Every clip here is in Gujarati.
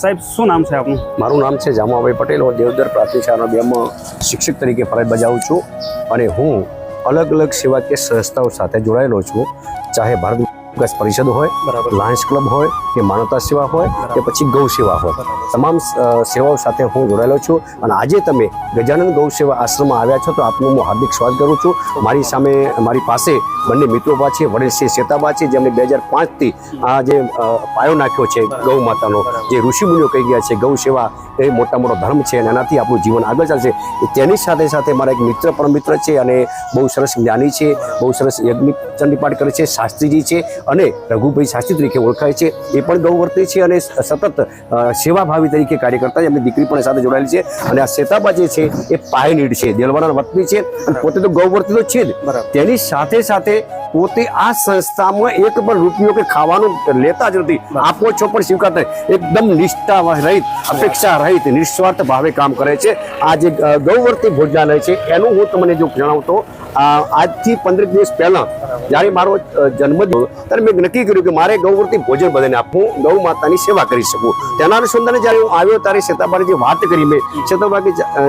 સાહેબ, શું નામ છે આપનું? મારું નામ છે જામાભાઈ પટેલ. હું દેવદર પ્રાથમિક શાળાના બેમાં શિક્ષક તરીકે ફરજ બજાવું છું અને હું અલગ અલગ સેવાકીય સંસ્થાઓ સાથે જોડાયેલો છું. ચાહે ભારત વિકાસ પરિષદ હોય લાયન્સ ક્લબ હોય કે માનવતા સેવા હોય કે પછી ગૌ સેવા હોય. તમામ સેવાઓ સાથે હું જોડાયેલો છું અને આજે તમે ગજાનંદ ગૌ સેવા આશ્રમમાં આવ્યા છો તો આપનું હું હાર્દિક સ્વાગત કરું છું. મારી સામે મારી પાસે બંને મિત્રો બા છે વડીલ શ્રી શેતાબા છે જેમણે બે હજાર પાંચથી આ જે પાયો નાખ્યો છે ગૌ માતાનો જે ઋષિમુનિઓ કહી ગયા છે ગૌ સેવા એ મોટા મોટો ધર્મ છે અને એનાથી આપણું જીવન આગળ ચાલશે. તેની સાથે સાથે મારા એક મિત્ર પણ મિત્ર છે અને બહુ સરસ જ્ઞાની છે બહુ સરસ યજ્ઞ ચંડીપાઠ કરે છે શાસ્ત્રીજી છે અને રઘુભાઈ શાસ્ત્રી તરીકે ઓળખાય છે. એ પણ ગૌવર્તી છે અને સતત સેવાભાવી તરીકે કાર્ય કરતા એમની દીકરી પણ સાથે જોડાયેલી છે અને આ શેતાબા જે છે એ પાયનીડ છે દેલવાના વતની છે અને પોતે તો ગૌવર્તી તો છે જ. તેની સાથે સાથે પોતે આ સંસ્થામાં એક પણ રૂપિયો કે ખાવાનું લેતા જ નથી. આપો છો પણ સ્વીકારતા એકદમ નિષ્ઠા રહિત અપેક્ષા રહિત નિસ્વાર્થ ભાવે કામ કરે છે. આ જે ગૌવર્તી ભોજનાલય છે. એનું હું તમને જો જણાવું તો આજથી પંદર દિવસ પહેલા જ્યારે મારો અ, ત્યારે મેં નક્કી કર્યું કે મારે ગૌવર્તી ભોજન બધાને આપવું ગૌ માતાની સેવા કરી શકું. તેના અનુસંધાને જ્યારે હું આવ્યો ત્યારે સીતાબાની જે વાત કરી મેં સીતાબા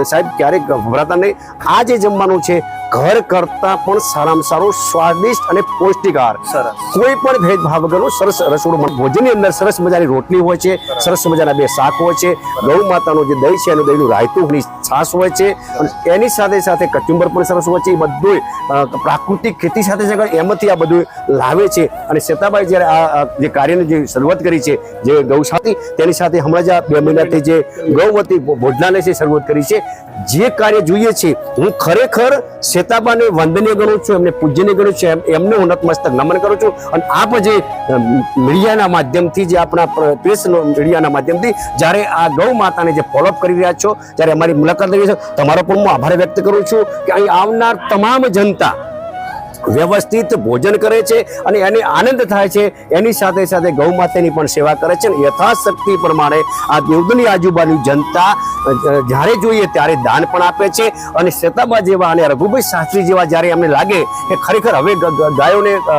સાહેબ ક્યારેક ગભરાતા નહીં. આ જે જમવાનું છે ઘર કરતા પણ સારામાં સારું સ્વાદિષ્ટ અને પૌષ્ટિક આહાર. સરસ. કોઈ પણ ભેદભાવ વગરનું સરસ રસોડું. ભોજનની અંદર સરસ મજાની રોટલી હોય છે સરસ. મજાના બે શાક હોય છે ગૌ માતાનું જે દહીં છે એનું દહીંનું રાયતું છાશ હોય છે અને એની સાથે સાથે કચુંબર પણ સરસ હોય છે એ બધું અ, પ્રાકૃતિક ખેતી સાથે એમાંથી આ બધું લાવે છે. અને શેતાબાઈ જ્યારે આ જે કાર્યની જે શરૂઆત કરી છે જે ગૌશાથી તેની સાથે હમણાં જ આ બે મહિનાથી જે ગૌવતી ભોજનાલય શરૂઆત કરી છે. જે કાર્ય જોઈએ છે હું ખરેખર શેતાબાને વંદનીય ગણું છું એમને પૂજ્યને ગણું છું એમ- એમને હું નતમસ્તક નમન કરું છું. અને આપ જે મીડિયાના માધ્યમથી જે આપણા પ્રેસ મીડિયાના માધ્યમથી જ્યારે આ ગૌ માતાને જે ફોલોઅપ કરી રહ્યા છો ત્યારે અમારી મુલાકાત લઈ છે તમારો પણ હું આભાર વ્યક્ત કરું છું કે અહીં આવનાર તમામ જનતા વ્યવસ્થિત ભોજન કરે છે અને એને આનંદ થાય છે. એની સાથે સાથે ગૌ માતાની પણ સેવા કરે છે અને યથાશક્તિ પ્રમાણે આ દેવદની આજુબાજુ જનતા જ્યારે જોઈએ ત્યારે દાન પણ આપે છે. અને શેતાબા જેવા અને રઘુભાઈ શાસ્ત્રી જેવા જ્યારે એમને લાગે કે ખરેખર હવે ગાયોને અ,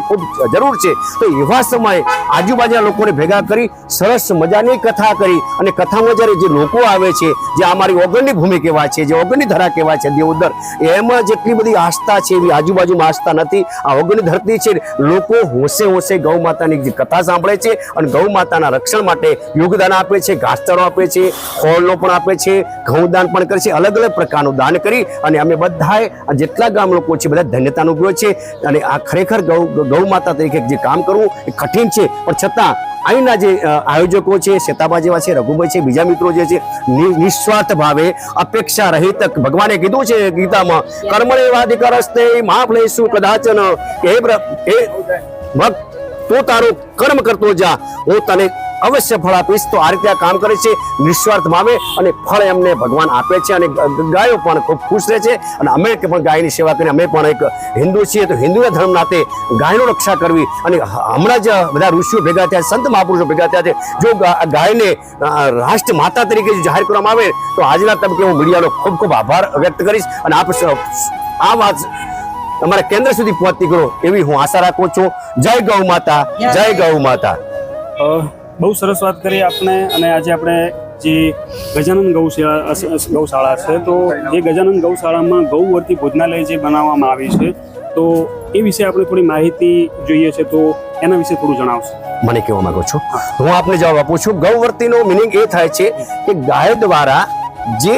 ખૂબ જરૂર છે તો એવા સમયે આજુબાજુના લોકોને ભેગા કરી સરસ મજાની કથા કરી. અને કથામાં જ્યારે જે લોકો આવે છે જે અમારી ઓગણની ભૂમિ કહેવાય છે જે ઓગણની ધરા કહેવાય છે દેવોદર એમાં જેટલી બધી આસ્થા છે એવી આજુબાજુમાં આસ્થા નથી. આ અગ્નિ ધરતી છે. લોકો હોશે હોશે ગૌ માતાની જે કથા સાંભળે છે અને ગૌ માતાના રક્ષણ માટે યોગદાન આપે છે, ઘાસચારો આપે છે, ખોળનો પણ આપે છે ઘઉંદાન પણ કરે છે, અલગ અલગ પ્રકારનું દાન કરી અને અમે બધાએ જેટલા ગામ લોકો છે બધા ધન્યતા અનુભવે છે. અને આ ખરેખર ગૌ ગૌ માતા તરીકે જે કામ કરવું એ કઠિન છે. પણ છતાં અહીંના જે આયોજકો છે, શેતાબા જેવા છે, રઘુભાઈ છે, બીજા મિત્રો જે છે નિસ્વાર્થ ભાવે અપેક્ષા રહિત ભગવાને કીધું છે ગીતામાં, કર્મણે વાધિકારસ્તે માફ લઈશું કદાચન હે ભક્ત તું તારું કર્મ કરતો જા, હું તને અવશ્ય ફળ આપીશ. તો આ રીતે આ કામ કરે છે નિસ્વાર્થ ભાવે અને ફળ એમને ભગવાન આપે છે અને ગાયો પણ ખૂબ ખુશ રહે છે અને અમે પણ ગાયની સેવા કરી. અમે પણ એક હિન્દુ છીએ તો હિન્દુના ધર્મ નાતે ગાયનો રક્ષા કરવી અને હમણાં જ બધા ઋષિઓ ભેગા થયા સંત મહાપુરુષો ભેગા થયા છે. જો ગાયને રાષ્ટ્ર માતા તરીકે જાહેર કરવામાં આવે તો આજના તબકે હું મીડિયાનો ખૂબ ખૂબ આભાર વ્યક્ત કરીશ અને આપ આ વાત તમારા કેન્દ્ર સુધી પહોંચતી કરો એવી હું આશા રાખું છું. જય ગૌ માતા જય ગૌ માતા. બહુ સરસ વાત કરી આપણે અને આજે આપણે જે ગજાનંદ ગૌશાળા ગૌશાળા છે તો એ ગજાનંદ ગૌશાળામાં ગૌવર્તી ભોજનાલય જે બનાવવામાં આવી છે તો એ વિશે આપણે થોડી માહિતી જોઈએ છે તો એના વિશે થોડું જણાવશો. મને કહેવા માંગુ છું? હું. આપને જવાબ આપું છું ગૌવર્તીનો મિનિંગ એ થાય છે કે ગાય દ્વારા જે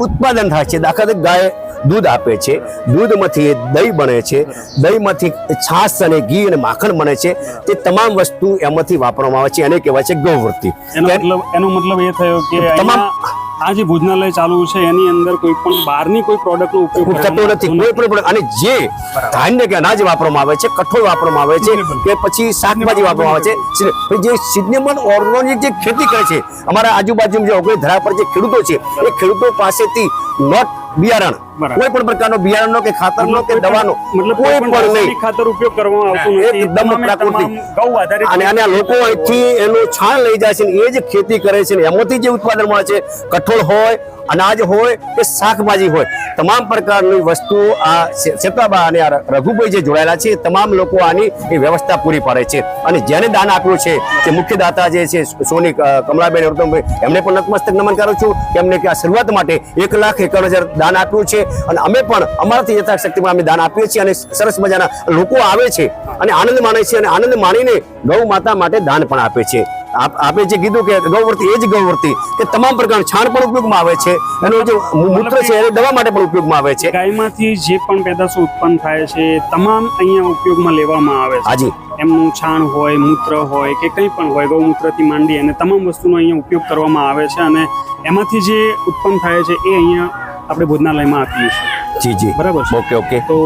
ઉત્પાદન થાય છે દાખલા તરીકે ગાય દૂધ આપે છે. દૂધમાંથી દહીં બને છે. દહીંમાંથી છાશ અને ઘી અને માખણ બને છે. તે તમામ વસ્તુ એમાંથી વાપરવામાં આવે છે. એને કહેવાય છે ગૌવૃત્તિ. એનો મતલબ એનો મતલબ એ થયો કે તમામ- આ જે ભોજનાલય ચાલુ છે એની અંદર કોઈ પણ બહારની કોઈ પ્રોડક્ટનો ઉપયોગ થતો નથી. કોઈ પણ અને જે ધાન્ય કે અનાજ વાપરવામાં આવે છે કઠોળ વાપરવામાં આવે છે કે પછી શાકભાજી વાપરવામાં આવે છે. જે સિઝનેબલ ઓર્ગોનિક જે ખેતી કરે છે અમારા આજુબાજુ જે ઓગણી ધરા પર જે ખેડૂતો છે એ ખેડૂતો પાસેથી નોટ બિયારણ. કોઈ પણ પ્રકારનો બિયારણનો કે ખાતરનો કે દવાનો મતલબ કોઈ પણ નહીં. ખાતર ઉપયોગ કરવામાં આવતો નથી. એકદમ પ્રાકૃતિક. ગૌ આધારિત અને અને લોકો અહીંથી એનું છાણ લઈ જાય છે એ જ ખેતી કરે છે એમાંથી જે ઉત્પાદન મળે છે કઠોળ હોય અનાજ હોય કે શાકભાજી હોય. તમામ પ્રકારની વસ્તુઓ આ શેતાબા અને આ રઘુભાઈ જે જોડાયેલા છે, તમામ લોકો આની એ વ્યવસ્થા પૂરી પાડે છે. અને જેને દાન આપ્યું છે, જે મુખ્ય દાતા જે છે સોની કમલાબેન ઉત્તમભાઈ એમને પણ નતમસ્તક નમન કરું છું કે એમને આ શરૂઆત માટે એક લાખ એકાવન હજાર દાન આપ્યું છે. અને અમે પણ અમારાથી યથાશક્તિમાં અમે દાન આપીએ છીએ અને સરસ મજાના લોકો આવે છે અને આનંદ માણે છે અને આનંદ માણીને ગૌ માતા માટે દાન પણ આપે છે. આપ- આપે જે કીધું કે ગૌવર્તી એ જ ગૌવર્તી કે તમામ પ્રકારનું છાણ પણ ઉપયોગમાં આવે છે એનો જે મૂત્ર છે એ દવા માટે પણ ઉપયોગમાં આવે છે. ગાયમાંથી જે પણ પેદાશો ઉત્પન્ન થાય છે તમામ અહીંયા ઉપયોગમાં લેવામાં આવે છે. હાજી. એમનું છાણ હોય મૂત્ર હોય કે કંઈ પણ હોય ગૌમૂત્રથી માંડી અને તમામ વસ્તુનો અહીંયા ઉપયોગ કરવામાં આવે છે અને એમાંથી જે ઉત્પન્ન થાય છે એ અહીંયા આપણે ભોજનાલયમાં આપીએ છીએ. જી જી. બરાબર છે? Okay okay. તો